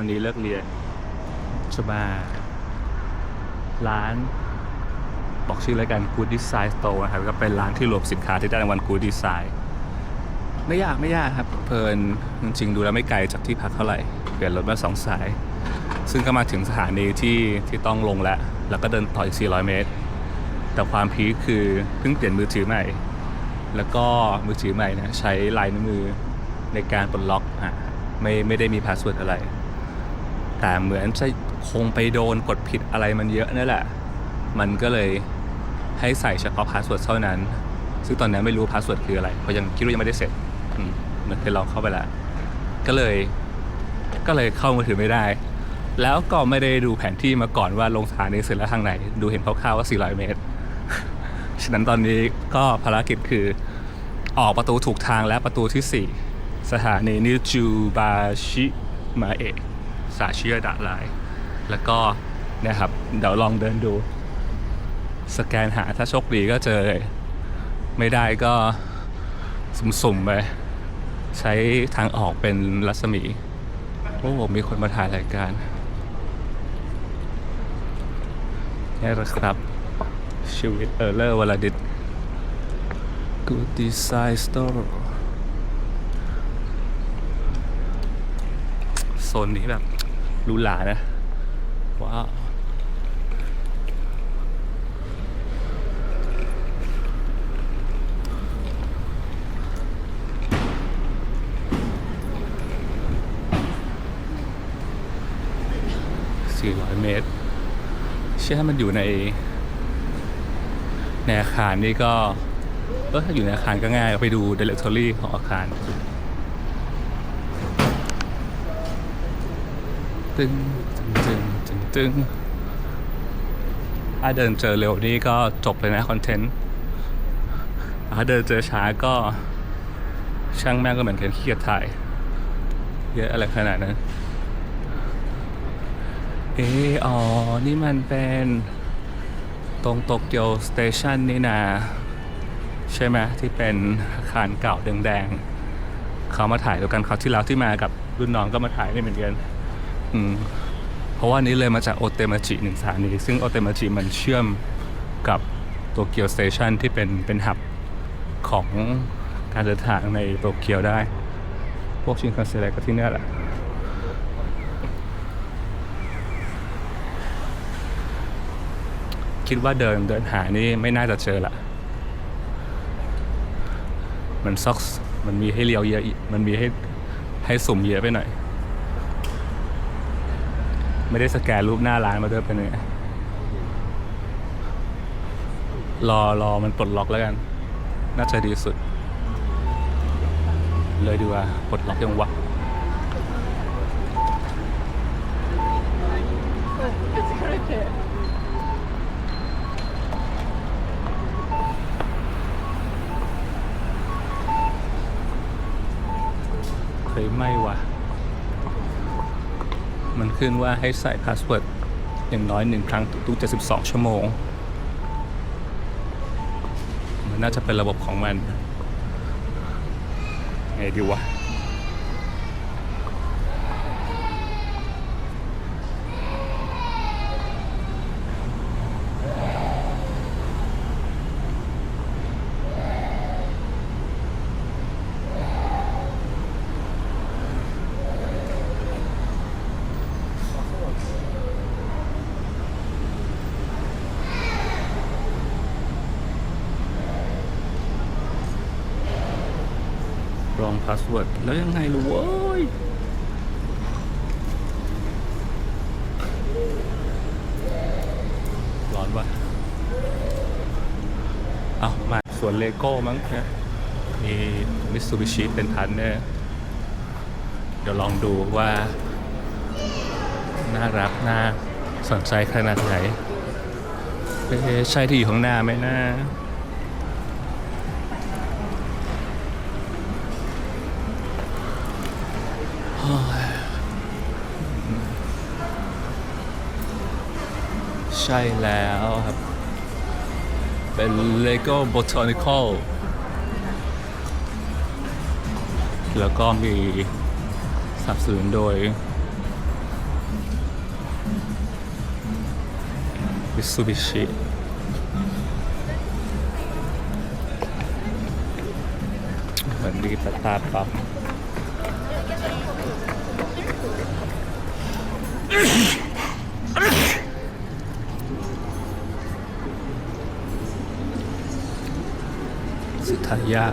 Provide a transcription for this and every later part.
วันนี้เลิกเรียนจะมาร้านบอกชื่อแล้วกัน Good Design Store นะครับก็เป็นร้านที่รวมสินค้าที่ได้รางวัล Good Design ไม่ยากไม่ยากครับเพลินจริงๆดูแล้วไม่ไกลจากที่พักเท่าไหร่ เปลี่ยนรถมาสองสาย ซึ่งก็มาถึงสถานีที่ที่ต้องลงแล้ว แล้วก็เดินต่ออีก 400 เมตร แต่ความพีคคือเพิ่งเปลี่ยนมือถือใหม่ แล้วก็มือถือใหม่นะใช้ลายนิ้วมือในการปลดล็อกอะไม่ไม่ได้มีพาสเวิร์ดอะไร แต่เหมือนจะคงไปโดนกดผิดอะไรมันเยอะนั่นแหละ มันก็เลยให้ใส่เฉพาะพาสเวิร์ดเท่านั้น ซึ่งตอนนี้ไม่รู้พาสเวิร์ดคืออะไร เพราะยังคิดว่ายังไม่ได้เสร็จเหมือนเคยลองเข้าไปแล้ว ก็เลย ก็เลยเข้ามือถือไม่ได้ แล้วก็ไม่ได้ดูแผนที่มาก่อนว่าลงสถานีเสร็จแล้วทางไหน ดูเห็นคร่าวๆว่า 400 เมตร ฉะนั้นตอนนี้ก็ภารกิจคือออกประตูถูกทางและประตูที่ 4 สถานีนิจูบาชิมาเอะ สาเชิยดะไลแล้วก็เนะครับ เดี๋ยวลองเดินดู สแกนหาถ้าโชคดีก็เจอเลย ไม่ได้ก็สุ่มๆไป ใช้ทางออกเป็นรัศมี โอ้มีคนมาถ่ายรายการนี่แหละครับ ชีวิตเออเลอร์วลาดิต Good Design Store โซนนี้แบบ หรูหรานะ ว้าว400เมตร เชื่อมันอยู่ใน ในอาคารนี่ก็เออถ้าอยู่ในอาคารก็ง่ายไปดู directory ของอาคาร ตึงตึงตึงตึงถ้าเดินเจอเร็วนี่ก็จบเลยนะคอนเทนต์ถ้าเดินเจอช้าก็ช่างแม่งก็เหมือนกันขี้เกียจถ่ายเยอะอะไรขนาดนั้น เอออ๋อ นี่มันเป็นตรงโตเกียวสเตชันนี่นาใช่ไหมที่เป็นอาคารเก่าแดงๆเขามาถ่ายด้วยกันเขาที่แล้วที่มากับรุ่นน้องก็มาถ่ายนี่เหมือนกัน อืมเพราะว่านี้เลยมาจากโอเตมาจิหนึ่งสถานีซึ่งโอเตมาจิมันเชื่อมกับโตเกียวสเตชันที่เป็นเป็นหับของการเดินทางในโตเกียวได้ พวกชินคันเซ็นอะไรก็ที่นี่แหละคิดว่าเดินเดินหานี่ไม่น่าจะเจอละ มันซอกมันมีให้เลี้ยวเยอะ มันมีให้ให้สุ่มเยอะไปหน่อย ไม่ได้สแกนรูปหน้าร้านมาด้วยเป็นไงรอรอมันปลดล็อกแล้วกัน น่าจะดีสุด เลยดีกว่าปลดล็อกยังวะ ขึ้นว่าให้ใส่พาสเวิร์ดอย่างน้อยหนึ่งครั้งทุกๆ72 ชั่วโมง มันน่าจะเป็นระบบของมัน ไงดีวะ รองพาสเวิร์ด แล้วยังไงรู้เว้ยร้อนวะเอามาส่วนเลโก้มั้งเนี่ยมีมิตซูบิชิเป็นพันเนี่ยเดี๋ยวลองดูว่า น่ารักน่าสนใจขนาดไหนใช่ที่อยู่ข้างหน้าไหมนะ ใช่แล้วครับ เป็นเลโก้โบโทนิคอลแล้วก็มีสับสนุนโดยมิสุบิชิเหมือนมีตาปั๊บ สุทายา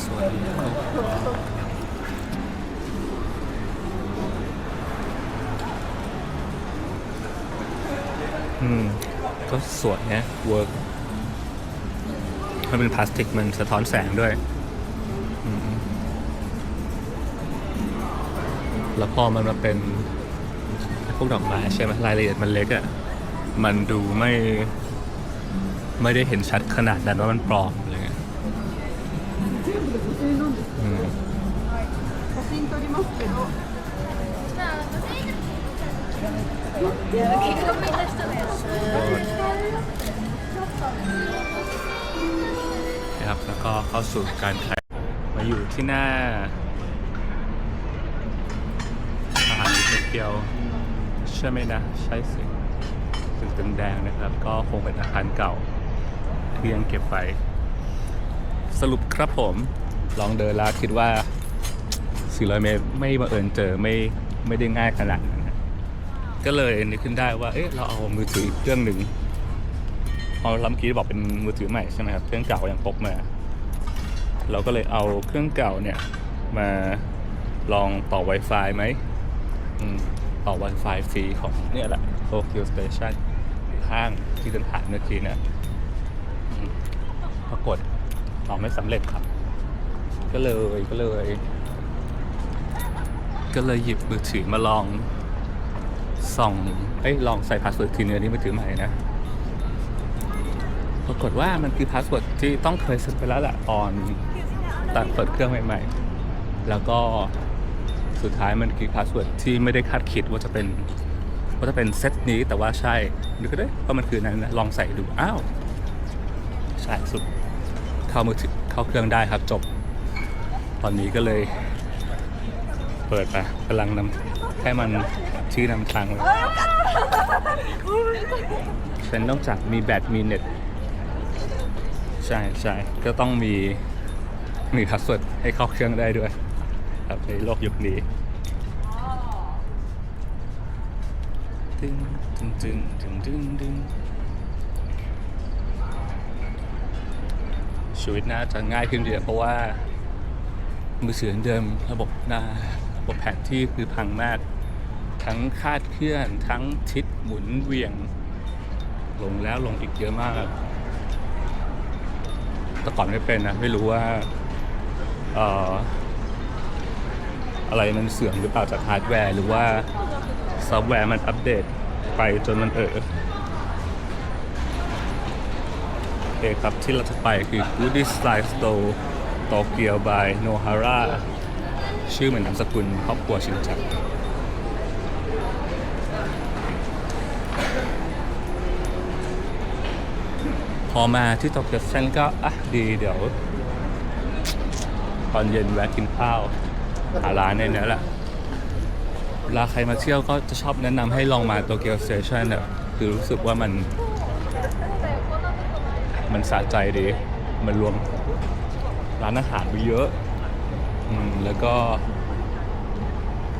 สวย อืม ก็สวยนะเวิร์กมันเป็นพลาสติกมันสะท้อนแสงด้วย แล้วพอมันมาเป็นพวกดอกไม้ใช่ไหมรายละเอียดมันเล็กอะ่ะ มันดูไม่ ไม่ได้เห็นชัดขนาดนั้นว่ามันปลอมอะไรเงี้ยอืม นะครับแล้วก็เข้าสู่การขายมาอยู่ที่หน้าอาหารโตเกียวใช่ไหมนะ ใช่สิตึกตึงแดงนะครับ ก็คงเป็นอาคารเก่าที่ยังเก็บไว้สรุปครับผมลองเดินแล้วคิดว่า 400 เมตรไม่บังเอิญเจอไม่ไม่ได้ง่ายขนาดนั้น ก็เลยนึกขึ้นได้ว่า เอ๊ะเราเอามือถือเครื่องหนึ่งพอาลำกี้บอกเป็นมือถือใหม่ใช่ไหมครับ เครื่องเก่ายังพกมา เราก็เลยเอาเครื่องเก่าเนี่ยมาลองต่อ Wi-Fi ไหมอืมต่อ Wi-Fi ฟรีของเนี่ยแหละ Tokyo Station ข้างที่เดินผ่านเมื่อกี้เนี่ยปรากฏต่อไม่สำเร็จครับ ก็เลยก็เลย ก็เลยหยิบมือถือมาลอง ส่องเอ้ยลองใส่พาสเวิร์ดทีเนื้อนี่มือถือใหม่นะ ปรากฏว่ามันคือพาสเวิร์ดที่ต้องเคยเซ็ตไปแล้วแหละตอนตอนเปิดเครื่องใหม่ ๆ แล้วก็สุดท้ายมันคือพาสเวิร์ดที่ไม่ได้คาดคิดว่าจะเป็นว่าจะเป็นเซตนี้แต่ว่าใช่นึกก็ได้เพราะมันคือนั้นนะลองใส่ดู อ้าวใช่สุด เข้ามือถือเข้าเครื่องได้ครับจบ ตอนนี้ก็เลย เปิดไปกำลังนำให้มัน ชื่อนำทางเลยเป็นนอกจากมีแบตมีเน็ต ใช่ใช่ก็ต้องมี มีพาสเวิร์ดให้เข้าเครื่องได้ด้วย ครับในโลกยุคนี้ตึงตึงตึงตึงตึงตึงชีวิตน่าจะง่ายขึ้นเยอะเพราะว่ามือถือเดิมระบบหน้าระบบแผนที่คือพังมาก ทั้งคาดเคลื่อน ทั้งทิศหมุนเวียง ลงแล้วลงอีกเยอะมากแต่ก่อนไม่เป็นนะ ไม่รู้ว่าอออะไรมันเสื่อมหรือเปล่าจากฮาร์ดแวร์ หรือว่าซอฟต์แวร์มันอัปเดตไปจนมันเออโอเคครับที่เราจะไปคือ Goody Style Store Tokyo by Nohara ชื่อเหมือนนามสกุลครอบครัวชินจัง อมาที่โตเกียวเซนก็อะดีเดี๋ยว ตอนเย็นแวะกินข้าวหาร้านในนี้แหละเวลาใครมาเที่ยวก็จะชอบแนะนำให้ลองมาโตเกียวสเตชันเนี่ยคือรู้สึกว่ามัน มันสะใจดี มันรวมร้านอาหารไว้เยอะอืมแล้วก็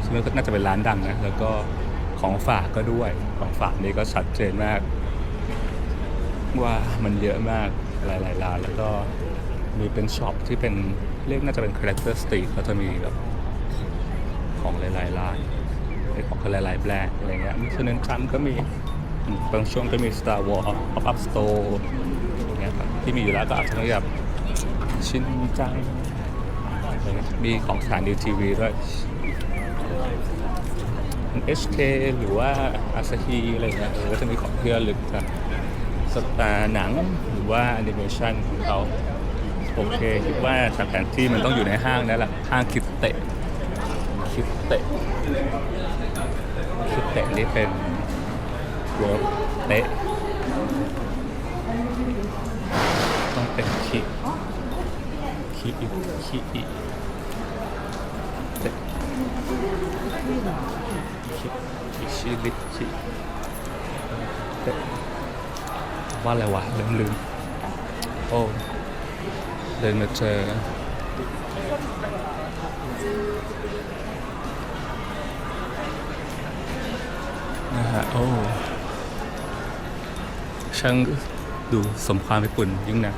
ซึ่งก็น่าจะเป็นร้านดังนะ แล้วก็ของฝากก็ด้วย ของฝากนี่ก็ชัดเจนมาก ว่ามันเยอะมากหลายๆร้านแล้วก็มีเป็นช็อปที่เป็นเรียกน่าจะเป็น character street แล้วจะมีแบบของหลายๆร้านเป็นของหลายๆแบรนด์อะไรเงี้ยมีเชนคันก็มีบางช่วงก็มี Star Wars Pop Up Store อย่างเงี้ยครับที่มีอยู่แล้วก็อาจจะมีแบบชินจังมีของสถานีทีวีด้วย HK หรือว่าอาซาฮีอะไรเงี้ยก็จะมีของที่ระลึกจาก สตาหนังหรือว่าแอนิเมชันของเขาโอเคคิดว่าจานที่มันต้องอยู่ในห้างนั่นแหละห้างคิดเตะคิดเตะคิดเตะนี่เป็นเวิร์บเตะต้องเป็นคิคิอิคิอิเตะคิคิชิลิคิเตะ ว่าอะไรวะลืมลืมโอ้เดินมาเจอนะฮะโอ้ช่างดูสมความญี่ปุ่นยิ่งนะ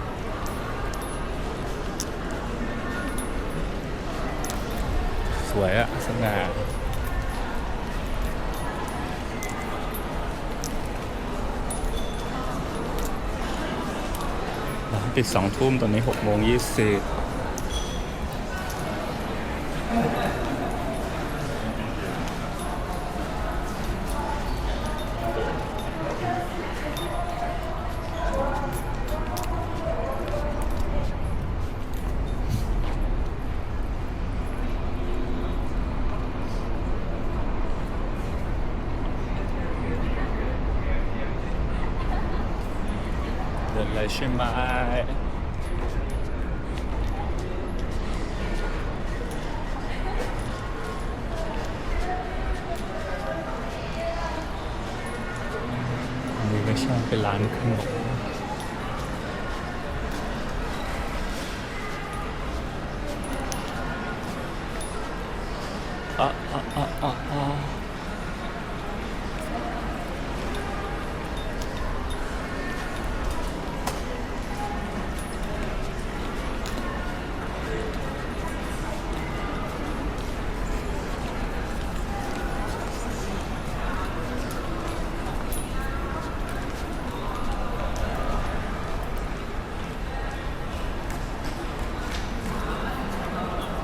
สวยอะสง่าร้าน ปิดสองทุ่มตอนนี้หกโมงยี่สิบเดินเลยใช่ไหม อันนี้ไม่ใช่เป็นร้านขนมอะอะอะอะอะ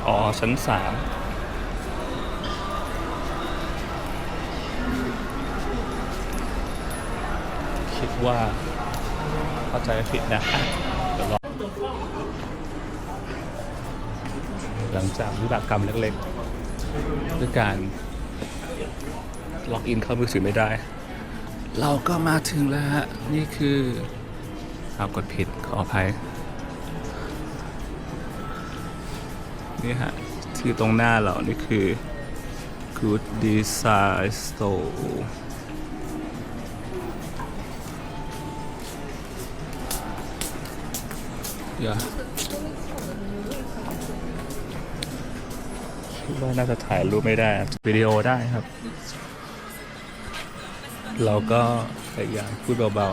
อ๋อ ชั้นสามคิดว่าเข้าใจผิดนะเดี๋ยวรอหลังจากวิบากกรรมเล็กๆ ด้วยการล็อกอินเข้ามือถือไม่ได้ เราก็มาถึงแล้วฮะ นี่คือเอากดผิดขออภัย นี่ฮะ ที่ตรงหน้าเรานี่คือ Good Design Store เดี๋ยวคิดว่าน่าจะถ่ายรูปไม่ได้วิดีโอได้ครับ เราก็พยายามพูดเบา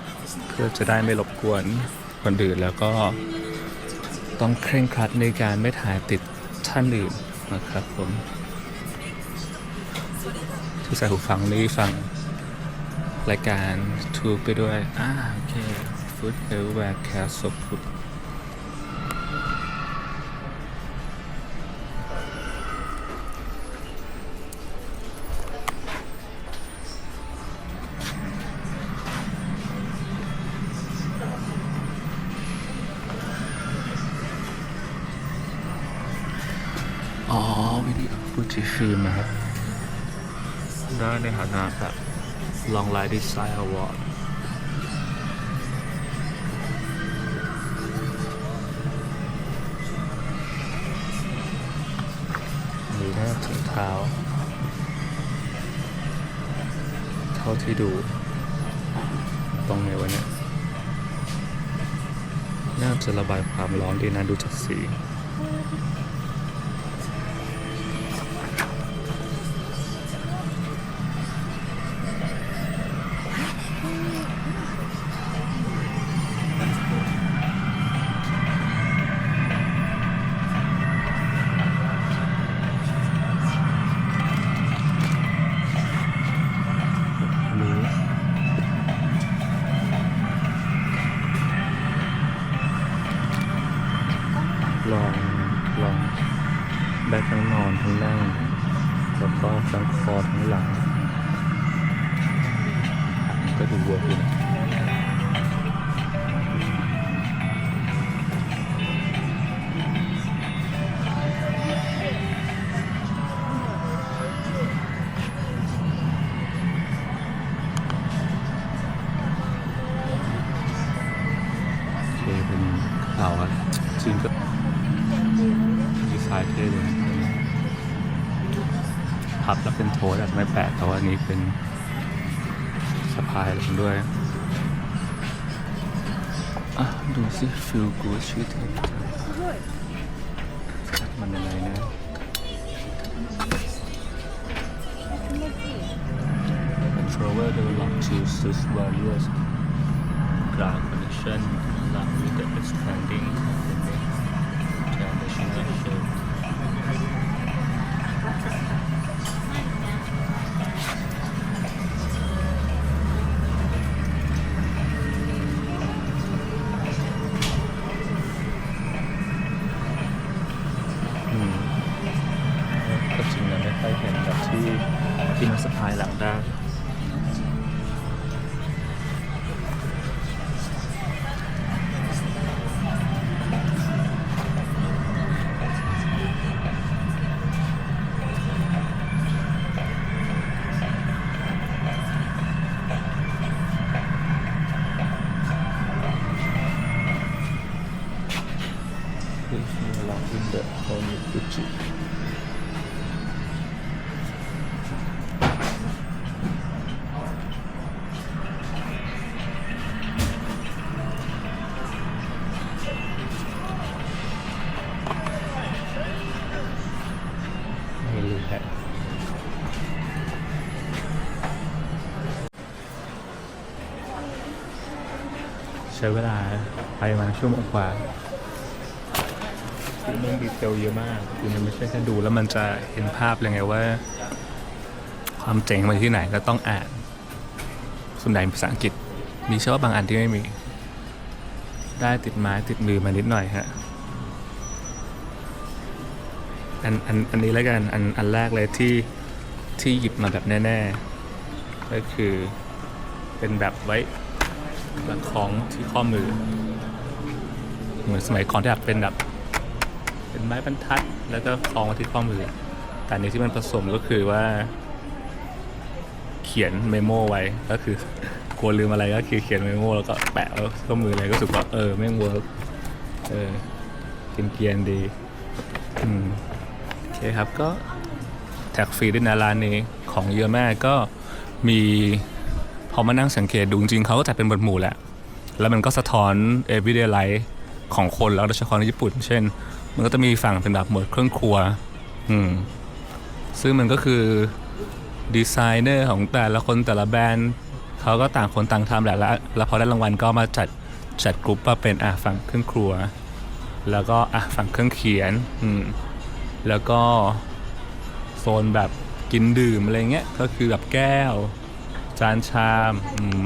ๆ เพื่อจะได้ไม่รบกวนคนอื่นแล้วก็ต้องเคร่งครัดในการไม่ถ่ายติด ท่านอื่นนะครับผมที่ใส่หูฟังนี่ฟังรายการทูไปด้วย อ่า โอเคฟุตเฮลแวร์แคสซ์ฟุต อ๋อวิดีโอฟูจิฟิล์มนะครับ ได้ในฐานะแบบ Long Light Design Award มีหน้าถึงเท้า เท่าที่ดู ตรงไงวะเนี่ยน่าจะระบายความร้อนดีนะดูจากสีาเท่เลยพับแล้วเป็นโทสอาจจะไม่แปะแต่ว่านี้เป็นสะพายลงด้วยดูสิฟิลกูชื่อเท่มันยังไงเป็นโฟลเวอร์เวลลอปทูซิวาริเอสกราวคอนเนคชั่นลังวิดเอ็กซ์แพนดิ้ง ช้เวลาไปประมาณชั่วโมงกว่าคือมันดีเทลเยอะมากคือมันไม่ใช่แค่ดูแล้วมันจะเห็นภาพเลยไงว่า ความเจ๋งมันอยู่ที่ไหนก็ต้องอ่านส่วนใหญ่เป็นภาษาอังกฤษ มีเชื่อว่าบางอันที่ไม่มี ได้ติดไม้ติดมือมานิดหน่อยฮะอันอันอันนี้แล้วกันอันอันแรกเลยที่ที่หยิบมาแบบแน่ ๆ ก็คือเป็นแบบไว้ ประคล้องที่ข้อมือ เหมือนสมัยก่อนที่แบบเป็นแบบเป็นไม้บรรทัด แล้วก็คล้องไว้ที่ข้อมือ แต่นี้ที่มันผสมก็คือว่า เขียนเมโมไว้ก็คือกลัวลืมอะไรก็คือเขียนเมโมแล้วก็แปะไว้ที่ข้อมือเลยก็รู้สึกว่าเออแม่งเวิร์กเออเกียนเกียนดีอืมโอเคครับก็แท็กฟรีด้วยนะร้านนี้ของเยอะมากก็มี พอมานั่งสังเกตดูจริงๆเขาก็จัดเป็นหมวดหมู่แหละ แล้วมันก็สะท้อน everyday life ของคนแล้วโดยเฉพาะในญี่ปุ่น เช่น มันก็จะมีฝั่งเป็นแบบหมวดเครื่องครัว อืม ซึ่งมันก็คือดีไซเนอร์ของแต่ละคนแต่ละแบรนด์เขาก็ต่างคนต่างทำแหละแล้วแล้วพอได้รางวัลก็มาจัดจัดกลุ่มมาเป็นอะฝั่งเครื่องครัว แล้วก็อะฝั่งเครื่องเขียน อืม แล้วก็โซนแบบกินดื่มอะไรเงี้ย ก็คือแบบแก้ว จานชามอืม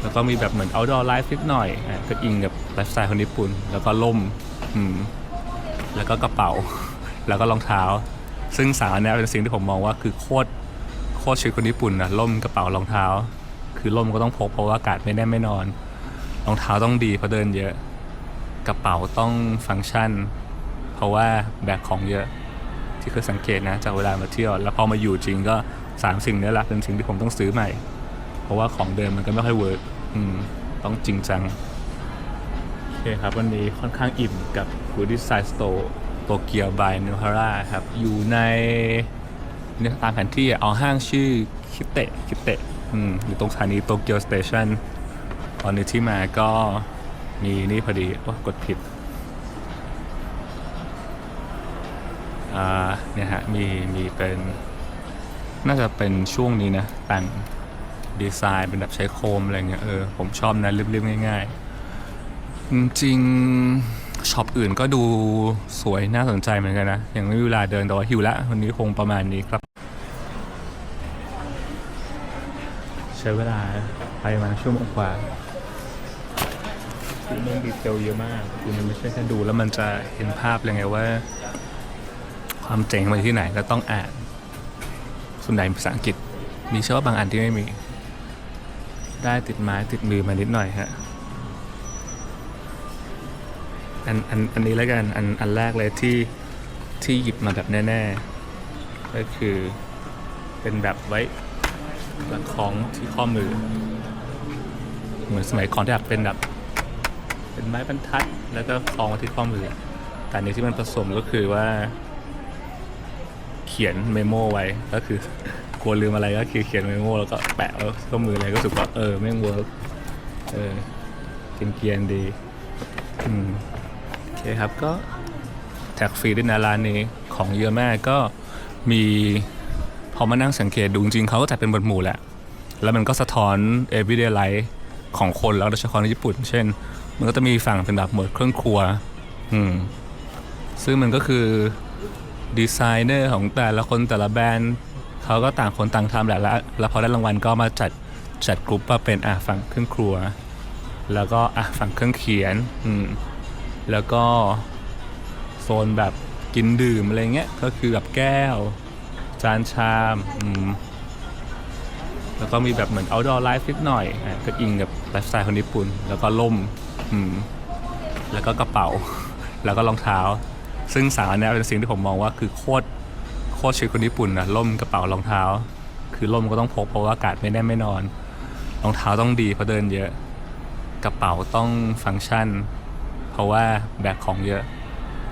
แล้วก็มีแบบเหมือน outdoor life นิดหน่อยอะก็อิงกับไลฟ์สไตล์คนญี่ปุ่น แล้วก็ล่มอืมแล้วก็กระเป๋า แล้วก็รองเท้า ซึ่งสามอันเนี้ยเป็นสิ่งที่ผมมองว่าคือโคตรโคตรชีวิตคนญี่ปุ่นนะล่มกระเป๋ารองเท้า คือล่มก็ต้องพกเพราะว่าอากาศไม่แน่ไม่นอน รองเท้าต้องดีเพราะเดินเยอะ กระเป๋าต้องฟังก์ชัน เพราะว่าแบกของเยอะที่เคยสังเกตนะจากเวลามาเที่ยว แล้วพอมาอยู่จริงก็ สามสิ่งนี้แหละเป็นสิ่งที่ผมต้องซื้อใหม่ เพราะว่าของเดิมมันก็ไม่ค่อยเวิร์กต้องจริงจัง โอเคครับ วันนี้ค่อนข้างอิ่มกับ Good Design Store โตเกียวบายนิวฮาร่าครับ อยู่ในเนี่ยตามแผนที่เอาห้างชื่อคิเตะคิเตะอืมอยู่ตรงสถานีโตเกียวสเตชันตอนนี้ที่มาก็มีนี่พอดีโอ้กดผิดอ่าเนี่ยฮะมีมีเป็น น่าจะเป็นช่วงนี้นะ แต่งดีไซน์เป็นแบบใช้โคมอะไรเงี้ยเออผมชอบนะเรียบๆง่าย ๆ จริงช็อปอื่นก็ดูสวยน่าสนใจเหมือนกันนะยังไม่มีเวลาเดินแต่ว่าหิวละวันนี้คงประมาณนี้ครับ ใช้เวลาไปมาชั่วโมงกว่าคือมันดีเทลเยอะมากคือมันไม่ใช่แค่ดูแล้วมันจะเห็นภาพเลยไงว่า ความเจ๋งมันที่ไหนก็ต้องอ่าน ส่วนใหญ่ภาษาอังกฤษ มีเชื่อว่าบางอันที่ไม่มี ได้ติดไม้ติดมือมานิดหน่อยฮะอันอันอันนี้แล้วกันอันอันแรกเลยที่ที่หยิบมาแบบแน่ ๆ ก็คือเป็นแบบไว้ประคองที่ข้อมือ เหมือนสมัยก่อนที่แบบเป็นแบบเป็นไม้บรรทัด แล้วก็คล้องไว้ที่ข้อมือ แต่อันนี้ที่มันผสมก็คือว่า ขียนเมโมไว้ก็คือกลัวลืมอะไรก็คือเขียนเมโมแล้วก็แปะไว้ข้อมือเลยก็รู้สึกว่าเออแม่งเวิร์กเออเกียนๆดีอืมโอเคครับก็แท็กฟรีด้วยนะร้านนี้ของเยอะมากก็มีพอมานั่งสังเกตดูจริงๆเขาก็จัดเป็นหมวดหมู่แหละ แล้วมันก็สะท้อน everyday life ของคนแล้วโดยเฉพาะในญี่ปุ่น เช่น มันก็จะมีฝั่งเป็นแบบหมวดเครื่องครัว อืม ซึ่งมันก็คือ ดีไซเนอร์ของแต่ละคนแต่ละแบรนด์เขาก็ต่างคนต่างทำแหละแล้วแล้วพอได้รางวัลก็มาจัดจัดกลุ่มมาเป็นอะฝั่งเครื่องครัว แล้วก็อะฝั่งเครื่องเขียนอืมแล้วก็โซนแบบกินดื่มอะไรเงี้ยก็คือแบบแก้ว จานชามอืมแล้วก็มีแบบเหมือน outdoor life นิดหน่อยอะก็อิงกับไลฟ์สไตล์คนญี่ปุ่น แล้วก็ล่มอืมแล้วก็กระเป๋า แล้วก็รองเท้า ซึ่งสามอันเนี้ยเป็นสิ่งที่ผมมองว่าคือโคตรโคตรชีวิตคนญี่ปุ่นนะล่มกระเป๋ารองเท้า คือล่มก็ต้องพกเพราะว่าอากาศไม่แน่ไม่นอน รองเท้าต้องดีเพราะเดินเยอะ กระเป๋าต้องฟังก์ชัน เพราะว่าแบกของเยอะ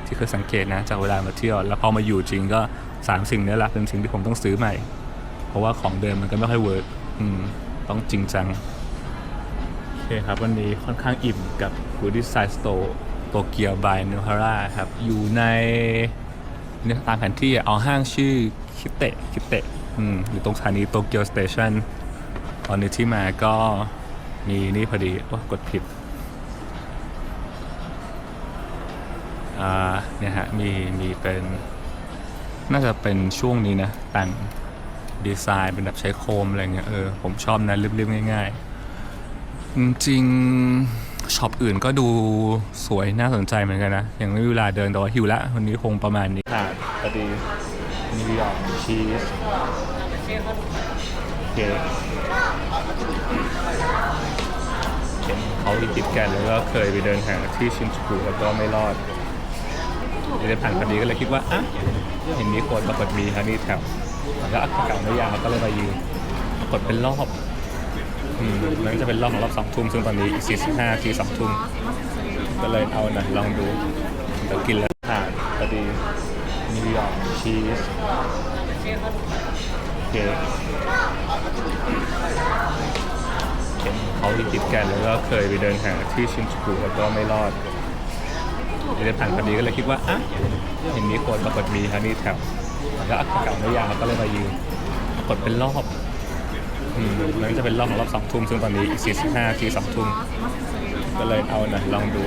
ที่เคยสังเกตนะจากเวลามาเที่ยวแล้วพอมาอยู่จริงก็สามสิ่งนี้แหละเป็นสิ่งที่ผมต้องซื้อใหม่ เพราะว่าของเดิมมันก็ไม่ค่อยเวิร์กต้องจริงจังโอเคครับ วันนี้ค่อนข้างอิ่มกับ Good Design Store โตเกียวบายนิวฮาร่าครับ อยู่ในตามแผนที่เอาห้างชื่อคิเตะคิเตะอยู่ตรงสถานีโตเกียวสเตชันตอนนี้ที่มาก็มีนี่พอดีโอ้กดผิดเนี่ยฮะมีมีเป็น น่าจะเป็นช่วงนี้นะ แต่งดีไซน์เป็นแบบใช้โคมอะไรเงี้ยเออผมชอบนะเรียบๆง่าย ๆ จริงๆ ช็อปอื่นก็ดูสวยน่าสนใจเหมือนกันนะยังไม่มีเวลาเดินแต่ว่าหิวละวันนี้คงประมาณนี้ค่ะพอดีนิวยอร์กชีสเค้กเห็นเขาที่คิดกันแล้วก็เคยไปเดินหาที่ชินจูกุแล้วก็ไม่รอดเดินผ่านพอดีก็เลยคิดว่าอะเห็นมีคนปรากฏมีฮันนี่แถวแล้วอากาศไม่ยาวก็เลยมายืนปรากฏเป็นรอบ อืมมันก็จะเป็นรอบของรอบสองทุ่มซึ่งตอนนี้อีก45ทีสองทุ่มก็เลยเอาหน่อยลองดูเดี๋ยวกินแล้วผ่านพอดีนิวยอร์กชีสเค้กเห็นเขาที่คิดกันแล้วก็เคยไปเดินหาที่ชินจูกุแล้วก็ไม่รอดเดินผ่านพอดีก็เลยคิดว่าอะเห็นมีคนปรากฏมีฮันนี่แถวแล้วก็อากาศไม่ยาวก็เลยมายืนปรากฏเป็นรอบ อืมมันก็จะเป็นรอบของรอบสองทุ่มซึ่งตอนนี้อีก45ทีสองทุ่มก็เลยเอาหน่อยลองดู